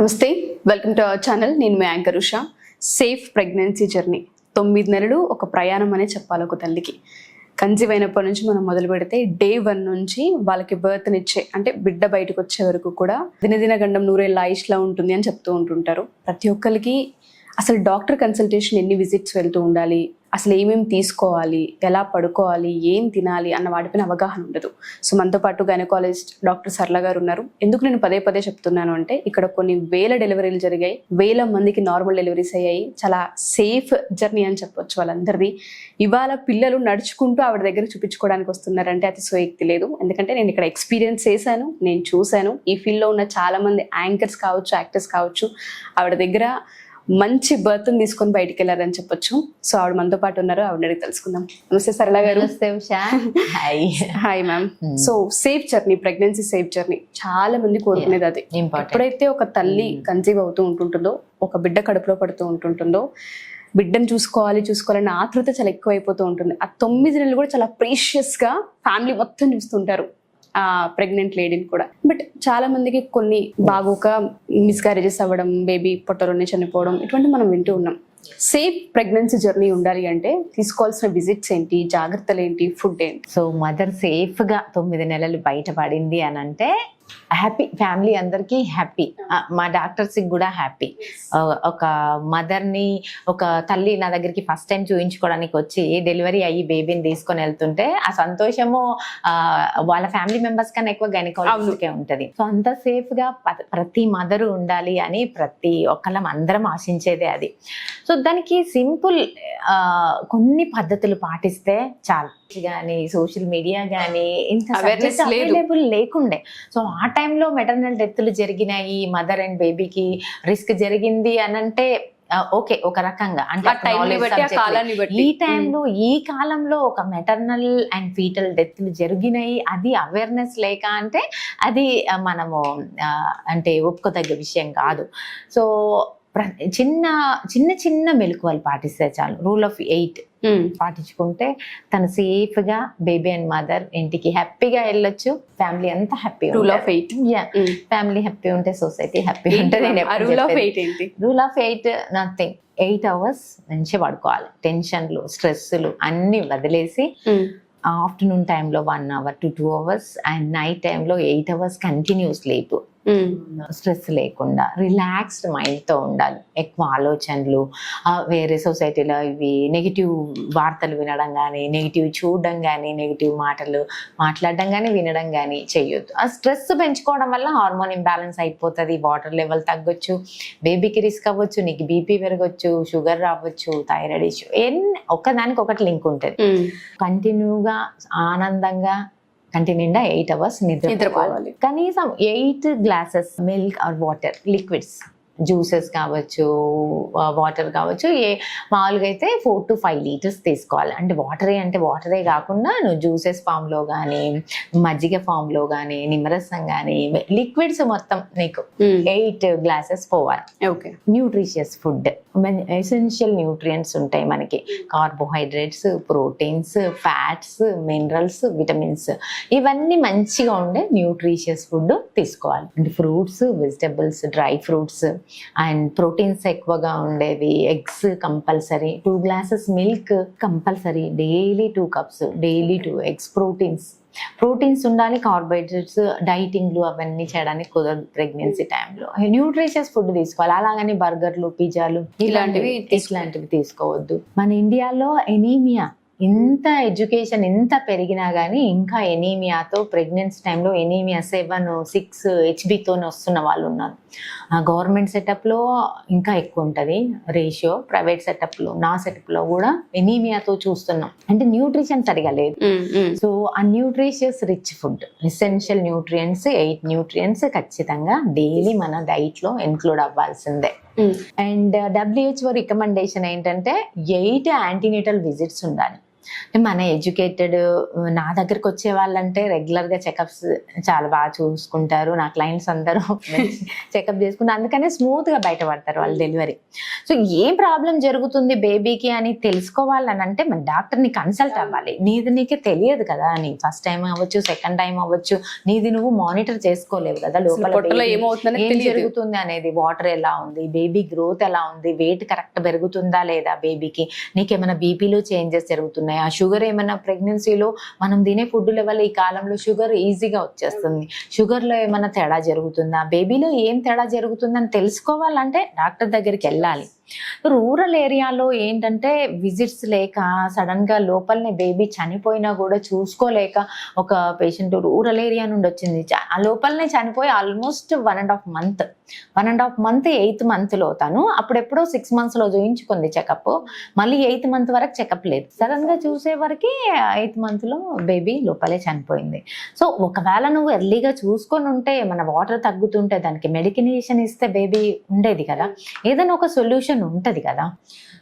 నమస్తే welcome to our channel నేను మీ anchor Usha. Safe pregnancy journey తొమ్మిది నెలలు ఒక ప్రయాణం అనే చెప్పాలి ఒక తల్లికి. కన్సీవ్ అయినప్పటి నుంచి మనం మొదలు పెడితే డే వన్ నుంచి వాళ్ళకి బర్త్నిచ్చే అంటే బిడ్డ బయటకు వచ్చే వరకు కూడా దినదిన గండం నూరేళ్ళ ఆయుష్లా ఉంటుంది అని చెప్తూ ఉంటుంటారు. ప్రతి ఒక్కరికి అసలు డాక్టర్ కన్సల్టేషన్ ఎన్ని విజిట్స్ వెళ్తూ ఉండాలి? అసలు ఏమేమి తీసుకోవాలి ఎలా పడుకోవాలి ఏం తినాలి అన్న వాటిపైన అవగాహన ఉండదు. సో మనతో పాటు గైనకాలజిస్ట్ డాక్టర్ సర్ల గారు ఉన్నారు. ఎందుకు నేను పదే పదే చెప్తున్నాను అంటే ఇక్కడ కొన్ని వేల డెలివరీలు జరిగాయి వేల మందికి నార్మల్ డెలివరీస్ అయ్యాయి. చాలా సేఫ్ జర్నీ అని చెప్పొచ్చు వాళ్ళందరిది. ఇవాళ పిల్లలు నడుచుకుంటూ ఆవిడ దగ్గర చూపించుకోవడానికి వస్తున్నారంటే అది సోయక్తి లేదు. ఎందుకంటే నేను ఇక్కడ ఎక్స్పీరియన్స్ చేశాను నేను చూశాను. ఈ ఫీల్డ్లో ఉన్న చాలా మంది యాంకర్స్ కావచ్చు యాక్టర్స్ కావచ్చు ఆవిడ దగ్గర మంచి బర్త్ తీసుకొని బయటికి వెళ్ళారని చెప్పొచ్చు. సో ఆవిడ మనతో పాటు ఉన్నారు. ఆవిడ అడిగి తెలుసుకుందాం. నమస్తే సరళ గారు. Hi hi ma'am so safe journey pregnancy safe journey చాలా మంది కోరుకునేది అది. ఎప్పుడైతే ఒక తల్లి కన్సీవ్ అవుతూ ఉంటుంటుందో ఒక బిడ్డ కడుపులో పడుతూ ఉంటుంటుందో బిడ్డను చూసుకోవాలి చూసుకోవాలన్న ఆతృత చాలా ఎక్కువ అయిపోతూ ఉంటుంది. ఆ తొమ్మిది నెలలు కూడా చాలా ప్రీషియస్గా ఫ్యామిలీ మొత్తం చూస్తుంటారు ఆ ప్రెగ్నెంట్ లేడీని కూడా. బట్ చాలా మందికి కొన్ని బాగోక మిస్కారేజెస్ అవ్వడం బేబీ పొట్టలోనే చనిపోవడం ఇటువంటి మనం వింటూ ఉన్నాం. సేఫ్ ప్రెగ్నెన్సీ జర్నీ ఉండాలి అంటే తీసుకోవాల్సిన విజిట్స్ ఏంటి జాగ్రత్తలు ఏంటి ఫుడ్ ఏంటి? సో మదర్ సేఫ్గా తొమ్మిది నెలలు బయటపడింది అని అంటే హ్యాపీ ఫ్యామిలీ అందరికీ హ్యాపీ మా డాక్టర్స్ కూడా హ్యాపీ ఒక మదర్ని ఒక తల్లి నా దగ్గరికి ఫస్ట్ టైం చూయించుకోవడానికి వచ్చి డెలివరీ అయ్యి బేబీని తీసుకొని వెళ్తుంటే ఆ సంతోషము వాళ్ళ ఫ్యామిలీ మెంబర్స్ కన్నా ఎక్కువ గైనకాలజిస్ట్కే ఉంటది. సో అంత సేఫ్గా ప్రతి మదర్ ఉండాలి అని ప్రతి ఒక్కళ్ళం అందరం ఆశించేదే అది. సో దానికి సింపుల్ కొన్ని పద్ధతులు పాటిస్తే చాలు. కానీ సోషల్ మీడియా కానీ ఇంత. అవైలబుల్ లేకుండే. సో ఆ టైంలో మెటర్నల్ డెత్లు జరిగినాయి మదర్ అండ్ బేబీకి రిస్క్ జరిగింది అని అంటే ఓకే ఒక రకంగా. అంటే ఈ టైంలో ఈ కాలంలో ఒక మెటర్నల్ అండ్ ఫీటల్ డెత్లు జరిగినాయి. అది అవేర్నెస్ లేక అంటే అది మనము అంటే ఒప్పుకోదగ్గ విషయం కాదు. సో చిన్న చిన్న చిన్న మెలకువలు పాటిస్తే చాలు. Rule of eight. పాటించుకుంటే తను సేఫ్గా బేబీ అండ్ మదర్ ఇంటికి హ్యాపీగా వెళ్ళొచ్చు. ఫ్యామిలీ అంతా happy rule of eight yeah family happy ఉంటే సొసైటీ హ్యాపీ ఉంటుంది రూల్ ఆఫ్ ఎయిట్ ఏంటి? Rule of eight nothing eight hours మంచిగా పడుకోవాలి. టెన్షన్లు స్ట్రెస్లు అన్ని వదిలేసి మ్మ్. ఆఫ్టర్నూన్ టైంలో one hour to two hours and night టైంలో eight hours continue sleep hmm. Stress లేకుండా రిలాక్స్డ్ మైండ్తో ఉండాలి. ఎక్కువ ఆలోచనలు వేరే సొసైటీలో ఇవి నెగిటివ్ వార్తలు వినడం కానీ నెగిటివ్ చూడడం కానీ నెగిటివ్ మాటలు మాట్లాడడం కానీ వినడం కానీ చెయ్యొద్దు ఆ స్ట్రెస్ పెంచుకోవడం వల్ల హార్మోన్ ఇంబ్యాలెన్స్ అయిపోతుంది వాటర్ లెవెల్ తగ్గొచ్చు బేబీకి రిస్క్ అవ్వచ్చు నీకు బీపీ పెరగచ్చు షుగర్ రావచ్చు థైరాయిడ్ ఇష్యూ ఎన్ని ఒక్కదానికి ఒకటి లింక్ ఉంటుంది. కంటిన్యూగా ఆనందంగా కంటి నిండా ఎయిట్ అవర్స్ నిద్రపోవాలి. నిద్రపోవాలి. కనీసం eight glasses milk or water liquids. Juices కావచ్చు వాటర్ కావచ్చు ఏ మామూలుగా అయితే ఫోర్ టు ఫైవ్ లీటర్స్ తీసుకోవాలి. అంటే వాటరే అంటే వాటరే కాకుండా నువ్వు జ్యూసెస్ ఫామ్లో కానీ మజ్జిగ ఫామ్లో కానీ నిమ్మరసం కానీ లిక్విడ్స్ మొత్తం నీకు మ్మ్. ఎయిట్ గ్లాసెస్ పోవాలి. Okay. Nutritious food essential nutrients ఉంటాయి మనకి. Carbohydrates proteins fats minerals vitamins ఇవన్నీ మంచిగా ఉండే న్యూట్రిషియస్ ఫుడ్ తీసుకోవాలి. అంటే fruits vegetables dry fruits and proteins ఎక్కువగా ఉండేవి eggs compulsory. Two glasses milk compulsory. Daily two cups daily two eggs proteins. Proteins ఉండాలి కార్బోహైడ్రేట్స్ డైటింగ్లు అవన్నీ చేయడానికి కుదరదు ప్రెగ్నెన్సీ టైంలో. న్యూట్రిషియస్ ఫుడ్ తీసుకోవాలి. అలాగని బర్గర్లు పిజ్జాలు ఇలాంటివి ఇట్లాంటివి తీసుకోవద్దు. మన ఇండియాలో ఎనీమియా ఇంత ఎడ్యుకేషన్ ఎంత పెరిగినా కానీ ఇంకా ఎనీమియాతో ప్రెగ్నెన్సీ టైంలో ఎనీమియా సెవెన్ సిక్స్ హెచ్బితో వస్తున్న వాళ్ళు ఉన్నారు గవర్నమెంట్ సెటప్లో ఇంకా ఎక్కువ ఉంటుంది. రేషియో ప్రైవేట్ సెటప్లో నా సెటప్లో కూడా ఎనీమియాతో చూస్తున్నాం. అంటే న్యూట్రిషన్ సరిగా లేదు. సో ఆ nutritious rich food essential nutrients eight nutrients ఖచ్చితంగా డైలీ మన డైట్లో ఇన్క్లూడ్ అవ్వాల్సిందే. అండ్ డబ్ల్యూహెచ్ఓ రికమెండేషన్ ఏంటంటే ఎయిట్ యాంటీనేటల్ విజిట్స్ ఉండాలి. మన ఎడ్యుకేటెడ్ నా దగ్గరకు వచ్చే వాళ్ళంటే రెగ్యులర్గా చెకప్స్ చాలా బాగా చూసుకుంటారు. నా క్లయింట్స్ అందరూ చెకప్ చేసుకుంటారు అందుకనే స్మూత్గా బయటపడతారు వాళ్ళు డెలివరీ. సో ఏం ప్రాబ్లం జరుగుతుంది బేబీకి అని తెలుసుకోవాలని అంటే మన డాక్టర్ని కన్సల్ట్ అవ్వాలి. నీది నీకే తెలియదు కదా నీ ఫస్ట్ టైం అవ్వచ్చు సెకండ్ టైం అవ్వచ్చు. నీది నువ్వు మానిటర్ చేసుకోలేవు కదా లోపల ఏం జరుగుతుంది అనేది? వాటర్ ఎలా ఉంది? బేబీ గ్రోత్ ఎలా ఉంది? వెయిట్ కరెక్ట్ పెరుగుతుందా లేదా బేబీకి? నీకేమైనా బీపీలో చేంజెస్ జరుగుతున్నాయా? ఆ షుగర్ ఏమైనా ప్రెగ్నెన్సీలో మనం తినే ఫుడ్ లెవెల్ ఈ కాలంలో షుగర్ ఈజీగా వచ్చేస్తుంది. షుగర్లో ఏమైనా తేడా జరుగుతుందా? బేబీలో ఏం తేడా జరుగుతుందని తెలుసుకోవాలంటే డాక్టర్ దగ్గరికి వెళ్ళాలి. రూరల్ ఏరియాలో ఏంటంటే విజిట్స్ లేక సడన్గా లోపలనే బేబీ చనిపోయినా కూడా చూసుకోలేక ఒక పేషెంట్ రూరల్ ఏరియా నుండి వచ్చింది. ఆ లోపలనే చనిపోయి almost one and half month one and half month eighth మంత్లో తను అప్పుడెప్పుడో సిక్స్ మంత్స్లో చూయించుకుంది చెకప్ మళ్ళీ ఎయిత్ మంత్ వరకు చెకప్ లేదు. సడన్గా చూసే వరకు ఎయిత్ మంత్లో బేబీ లోపలే చనిపోయింది. సో ఒకవేళ నువ్వు ఎర్లీగా చూసుకొని ఉంటే మన వాటర్ తగ్గుతుంటే దానికి మెడికినేషన్ ఇస్తే బేబీ ఉండేది కదా. ఏదైనా ఒక సొల్యూషన్ ఉంటుంది కదా.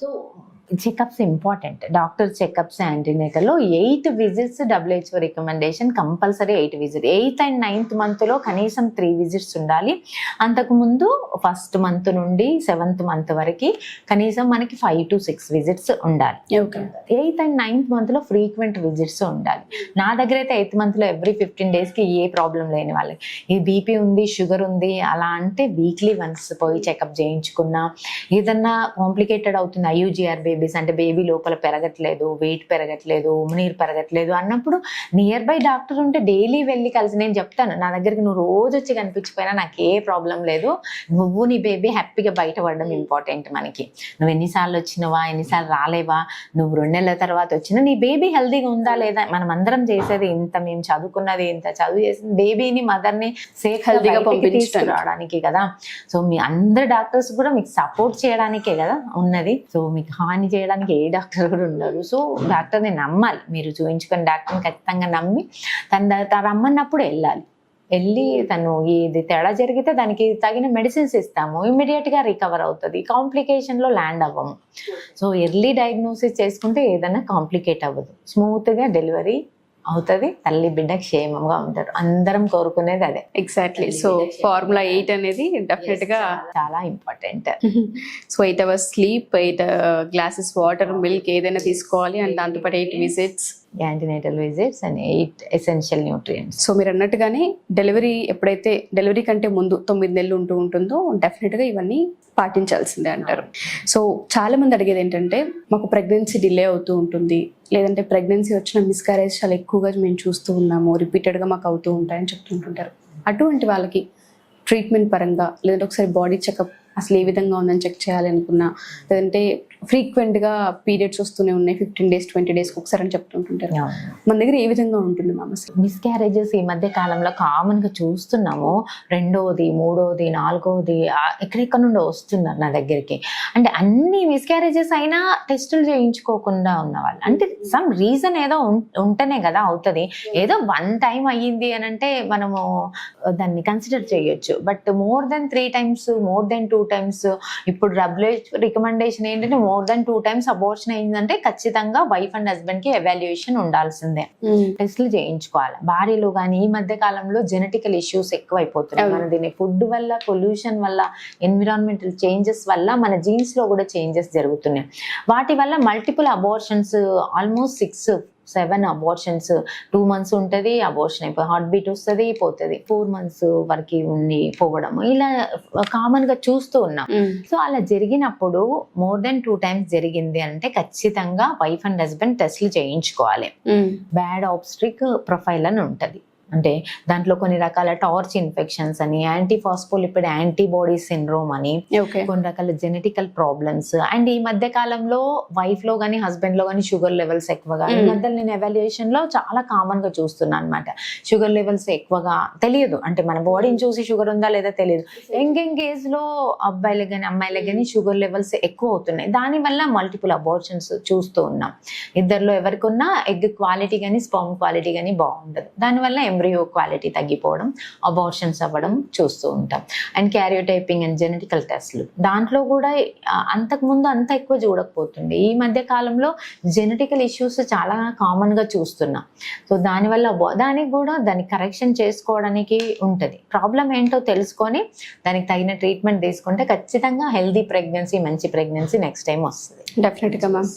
So checkups important doctor checkups యాంటీనేటర్లో eight visits WHO recommendation compulsory eight visit eighth and ninth మంత్లో కనీసం త్రీ విజిట్స్ ఉండాలి. అంతకుముందు ఫస్ట్ మంత్ నుండి సెవెంత్ మంత్ వరకు కనీసం మనకి ఫైవ్ టు సిక్స్ విజిట్స్ ఉండాలి. ఓకే ఎయిత్ అండ్ నైన్త్ మంత్లో ఫ్రీక్వెంట్ విజిట్స్ ఉండాలి. నా దగ్గర అయితే ఎయిత్ మంత్లో ఎవ్రీ ఫిఫ్టీన్ డేస్కి ఏ ప్రాబ్లం లేని వాళ్ళకి. ఈ బీపీ ఉంది షుగర్ ఉంది అలా అంటే వీక్లీ వన్స్ పోయి చెకప్ చేయించుకున్నా ఏదన్నా కాంప్లికేటెడ్ అవుతుంది ఐయూజిఆర్ బేబీస్ అంటే బేబీ లోపల పెరగట్లేదు వెయిట్ పెరగట్లేదు ఉమినీరు పెరగట్లేదు అన్నప్పుడు నియర్ బై డాక్టర్ ఉంటే డైలీ వెళ్ళి కలిసి నేను చెప్తాను నా దగ్గరికి నువ్వు రోజు వచ్చి కనిపించిపోయినా నాకు ఏ ప్రాబ్లం లేదు నువ్వు నీ బేబీ హ్యాపీగా బయటపడడం ఇంపార్టెంట్ మనకి. నువ్వు ఎన్నిసార్లు వచ్చినవా ఎన్నిసార్లు రాలేవా నువ్వు రెండు నెలల తర్వాత వచ్చినా నీ బేబీ హెల్తీగా ఉందా లేదా మనం అందరం చేసేది ఇంత మేము చదువుకున్నది ఇంత చదువు చేసింది బేబీని మదర్ని సేఫ్ Healthy గా హెల్తీగా పంపించడానికి. తీసుకురావడానికి కదా. సో మీ అందరు డాక్టర్స్ కూడా మీకు సపోర్ట్ చేయడానికే కదా ఉన్నది. సో మీకు హాని చేయడానికి ఏ డాక్టర్ కూడా ఉండరు. సో డాక్టర్ని నమ్మాలి. మీరు చూపించుకుని డాక్టర్ని ఖచ్చితంగా నమ్మి తన తను రమ్మన్నప్పుడు వెళ్ళాలి. వెళ్ళి తను ఇది తేడా జరిగితే దానికి తగిన మెడిసిన్స్ ఇస్తాము. ఇమ్మీడియట్గా రికవర్ అవుతుంది. కాంప్లికేషన్లో ల్యాండ్ అవ్వము. సో ఎర్లీ డయాగ్నోసిస్ చేసుకుంటే ఏదైనా కాంప్లికేట్ అవ్వదు. స్మూత్గా డెలివరీ అవుతుంది. తల్లి బిడ్డ క్షేమంగా ఉంటారు. అందరం కోరుకునేది అదే. ఎగ్జాక్ట్లీ సో ఫార్ములా ఎయిట్ అనేది డెఫినెట్గా చాలా important so eight hours sleep eight glasses water milk ఏదైనా తీసుకోవాలి. అండ్ దాంతోపాటు eight visits antenatal visits and eight essential nutrients. So మీరు అన్నట్టుగానే డెలివరీ ఎప్పుడైతే డెలివరీ కంటే ముందు తొమ్మిది నెలలు ఉంటూ ఉంటుందో డెఫినెట్గా ఇవన్నీ పాటించాల్సిందే అంటారు. సో చాలా మంది అడిగేది ఏంటంటే మాకు ప్రెగ్నెన్సీ డిలే అవుతూ ఉంటుంది లేదంటే ప్రెగ్నెన్సీ వచ్చిన మిస్కారేజ్ చాలా ఎక్కువగా మేము చూస్తూ ఉన్నాము రిపీటెడ్గా మాకు అవుతూ ఉంటాయని చెప్తుంటుంటారు అటువంటి వాళ్ళకి ట్రీట్మెంట్ పరంగా లేదంటే ఒకసారి బాడీ చెకప్ అసలు ఏ విధంగా ఉందని చెక్ చేయాలి అనుకున్నా లేదంటే ఫ్రీక్వెంట్గా పీరియడ్స్ వస్తూనే ఉన్నాయి ఫిఫ్టీన్ డేస్ ట్వంటీ డేస్కి ఒకసారి అని చెప్తుంటుంటారు మన దగ్గర ఏ విధంగా ఉంటుంది అసలు? మిస్క్యారేజెస్ ఈ మధ్య కాలంలో కామన్గా చూస్తున్నాము. రెండోది మూడోది నాలుగోది ఎక్కడెక్కడ నుండో వస్తున్నారు నా దగ్గరికి. అంటే అన్ని మిస్క్యారేజెస్ అయినా టెస్టులు చేయించుకోకుండా ఉన్న వాళ్ళు. అంటే సమ్ రీజన్ ఏదో ఉంటేనే కదా అవుతుంది. ఏదో వన్ టైం అయ్యింది అని అంటే మనము దాన్ని కన్సిడర్ చేయొచ్చు. But more than three times more than two times ఇప్పుడు డబ్ల్యూహెచ్ రికమెండేషన్ ఏంటంటే more than two times abortion అయిందంటే ఖచ్చితంగా వైఫ్ అండ్ హస్బెండ్కి ఎవాల్యుయేషన్ ఉండాల్సిందే. టెస్ట్లు చేయించుకోవాలి. భార్యలో కానీ ఈ మధ్య కాలంలో జెనెటికల్ ఇష్యూస్ ఎక్కువ అయిపోతున్నాయి. మన దీని ఫుడ్ వల్ల పొల్యూషన్ వల్ల ఎన్విరాన్మెంటల్ చేంజెస్ వల్ల మన జీన్స్లో కూడా చేంజెస్ జరుగుతున్నాయి. వాటి వల్ల multiple abortions almost six seven abortions two months ఉంటుంది అబోర్షన్ అయిపోయి హార్ట్ బీట్ వస్తుంది పోతుంది. ఫోర్ మంత్స్ వరకు ఉండి పోవడం ఇలా కామన్గా చూస్తూ ఉన్నాం. సో అలా జరిగినప్పుడు మోర్ దెన్ టూ టైమ్స్ జరిగింది అంటే ఖచ్చితంగా వైఫ్ అండ్ హస్బెండ్ టెస్ట్లు చేయించుకోవాలి. బ్యాడ్ ఆబ్స్ట్రిక్ ప్రొఫైల్ అని ఉంటుంది. అంటే దాంట్లో కొన్ని రకాల టార్చ్ ఇన్ఫెక్షన్స్ అని యాంటీ ఫాస్ఫోలిపిడ్ యాంటీబాడీ సిండ్రోమ్ అని కొన్ని రకాల జెనెటికల్ ప్రాబ్లమ్స్. అండ్ ఈ మధ్య కాలంలో వైఫ్లో కానీ హస్బెండ్లో కానీ షుగర్ లెవెల్స్ ఎక్కువగా ఈ. మధ్య నేను ఎవాల్యుయేషన్లో చాలా కామన్గా చూస్తున్నాను అనమాట షుగర్ లెవెల్స్ ఎక్కువగా తెలియదు. అంటే మన బాడీని చూసి షుగర్ ఉందా లేదా తెలియదు. యంగ్ యంగ్ ఏజ్లో అబ్బాయిలకు కానీ అమ్మాయిలకు కానీ షుగర్ లెవెల్స్ ఎక్కువ అవుతున్నాయి. దానివల్ల మల్టిపుల్ అబార్షన్స్ చూస్తూ ఉన్నాం. ఇద్దరిలో ఎవరికి ఉన్నా ఎగ్ క్వాలిటీ కానీ స్పర్మ్ క్వాలిటీ కానీ బాగుండదు దానివల్ల ఎంబ్రియో క్వాలిటీ తగ్గిపోవడం అబార్షన్స్ అవ్వడం చూస్తూ ఉంటాం. అండ్ క్యారియోటైపింగ్ అండ్ జెనెటికల్ టెస్ట్లు దాంట్లో కూడా అంతకుముందు అంత ఎక్కువ చూడకపోతుండే. ఈ మధ్య కాలంలో జెనెటికల్ ఇష్యూస్ చాలా కామన్గా చూస్తున్నాం. సో దానివల్ల దానికి కూడా దాన్ని కరెక్షన్ చేసుకోవడానికి ఉంటుంది. ప్రాబ్లం ఏంటో తెలుసుకొని దానికి తగిన ట్రీట్మెంట్ తీసుకుంటే ఖచ్చితంగా హెల్దీ ప్రెగ్నెన్సీ మంచి ప్రెగ్నెన్సీ నెక్స్ట్ టైం వస్తుంది. డెఫినెట్గా ma'am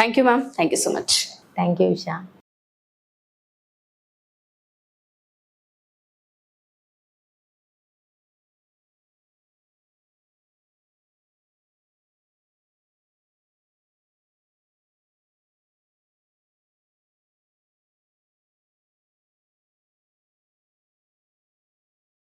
thank you ma'am thank you so much thank you Usha